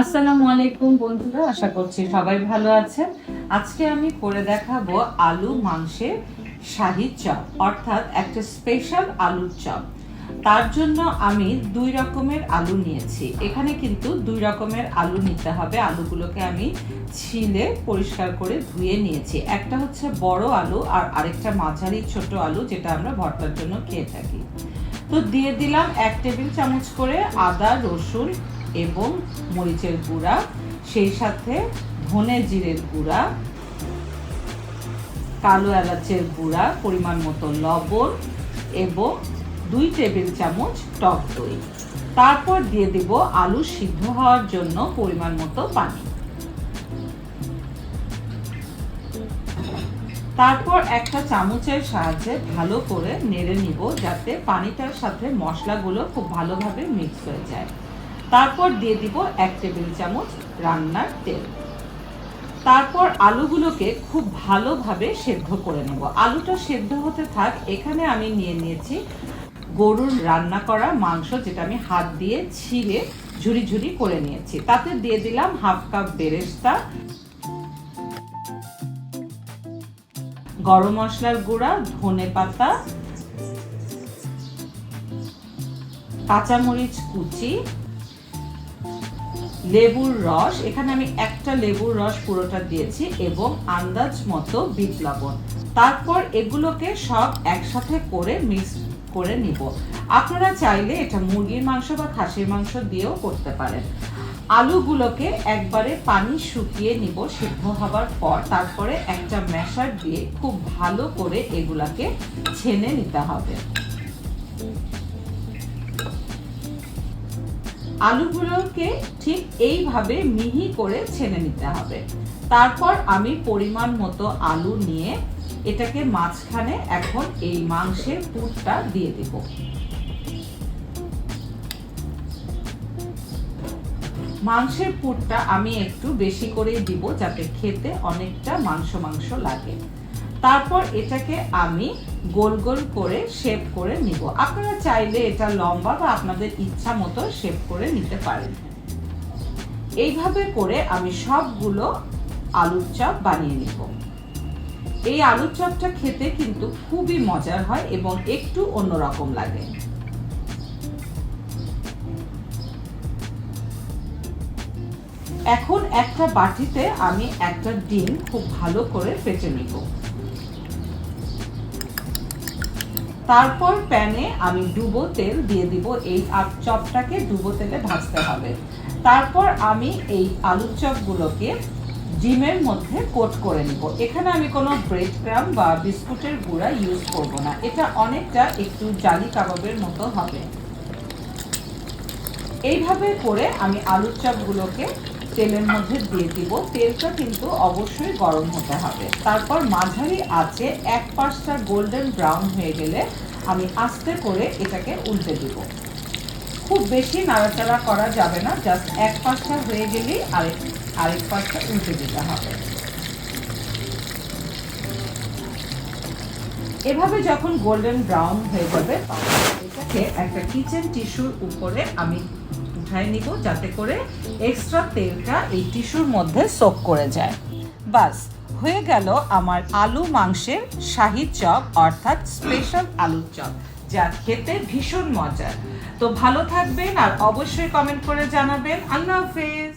আসসালামু আলাইকুম বন্ধুরা, আশা করছি সবাই ভালো আছেন। আজকে আমি করে দেখাবো আলু মাংসের শাহি চপ, অর্থাৎ একটা স্পেশাল আলুর চপ। তার জন্য আমি দুই রকমের আলু নিয়েছি। এখানে কিন্তু দুই রকমের আলু নিতে হবে। আলুগুলোকে আমি ছিলে পরিষ্কার করে ধুয়ে নিয়েছি। একটা হচ্ছে বড় আলু আর আরেকটা মাঝারি ছোট আলু, যেটা আমরা ভর্তার জন্য খেয়ে থাকি। তো দিয়ে দিলাম এক টেবিল চামচ করে আদা, রসুন এবং মরিচের গুঁড়া, সেই সাথে ধনে জিরের গুঁড়া, কালো এলাচের গুঁড়া, পরিমাণ মতো লবণ এবং দুই টেবিল চামচ টক দই। তারপর দিয়ে দিব আলু সিদ্ধ হওয়ার জন্য পরিমাণ মতো পানি। তারপর একটা চামচের সাহায্যে ভালো করে নেড়ে নিব যাতে পানিটার সাথে মশলাগুলো খুব ভালোভাবে মিক্স হয়ে যায়। তারপর দিয়ে দিব এক টেবিল চামচ রান্নার তেল। তারপর আলুগুলোকে খুব ভালোভাবে সেদ্ধ করে নেব। আলুটা সেদ্ধ হতে থাক, এখানে আমি নিয়ে নিয়েছি গরুর রান্না করা মাংস, যেটা আমি হাত দিয়ে ছিঁড়ে ঝুরি ঝুরি করে নিয়েছি। তাতে দিয়ে দিলাম হাফ কাপ বেরেস্তা, গরম মশলার গুঁড়া, ধনে পাতা, কাঁচামরিচ কুচি লেবুর রস। এখানে আমি একটা লেবুর রস পুরোটা দিয়েছি এবং আন্দাজ মতো বিট লবণ। তারপর এগুলোকে সব একসাথে করে মিক্স করে নিব। আপনারা চাইলে এটা মুরগির মাংস বা খাসির মাংস দিয়েও করতে পারেন। আলুগুলোকে একবারে পানি শুকিয়ে নিব সিদ্ধ হবার পর। তারপরে একটা ম্যাশার দিয়ে খুব ভালো করে এগুলাকে ছেনে নিতে হবে। আলুগুলোকে ঠিক এইভাবে মিহি করে ছেনে নিতে হবে। তারপর আমি পরিমাণ মতো আলু নিয়ে এটাকে মাঝখানে এখন এই মাংসের পুরটা দিয়ে দিব। মাংসের পুরটা আমি একটু বেশি করে দিব যাতে খেতে অনেকটা মাংস মাংস লাগে। তারপর এটাকে আমি গোল গোল করে শেপ করে নিব। আপনারা চাইলে এটা লম্বা বা আপনাদের ইচ্ছা মতো শেপ করে নিতে পারেন। এইভাবে করে আমি সবগুলো আলুর চপ বানিয়ে নিব। এই আলুর চপটা খেতে কিন্তু খুবই মজার হয় এবং একটু অন্যরকম লাগে। এখন একটা বাটিতে আমি একটা ডিম খুব ভালো করে ফেটে নিব। তারপর প্যানে আমি ডুবো তেল দিয়ে দিব। এই আপ চপটাকে ডুবো তেলে ভাজতে হবে। তারপর আমি এই আলুর চপগুলোকে ডিমের মধ্যে কোট করে নিব। এখানে আমি কোনো ব্রেড ক্রাম বা বিস্কুটের গুঁড়া ইউজ করব না। এটা অনেকটা একটু জালি কাবাবের মতো হবে। এইভাবে করে আমি আলুর চপগুলোকে তেলের মধ্যে দিয়ে দিব। তেলটা কিন্তু অবশ্যই গরম হতে হবে। তারপর মাঝারি আছে এক পাশটা গোল্ডেন ব্রাউন হয়ে গেলে আমি আস্তে করে এটাকে উল্টে দিব। খুব বেশি নাড়াচাড়া করা যাবে না জাস্ট এক পাশটা হয়ে গেলেই আরেক আরেক পাশটা উল্টে দিতে হবে। এভাবে যখন গোল্ডেন ব্রাউন হয়ে যাবে এটাকে একটা কিচেন টিস্যুর উপরে আমি উঠায় নিব যাতে করে এক্সট্রা তেলটা এই টিস্যুর মধ্যে সোক করে যায়। বাস, হয়ে গেল আমার আলু মাংসের শাহি চপ, অর্থাৎ স্পেশাল আলু চপ, যা খেতে ভীষণ মজার। তো ভালো থাকবেন আর অবশ্যই কমেন্ট করে জানাবেন। আল্লাহ হাফেজ।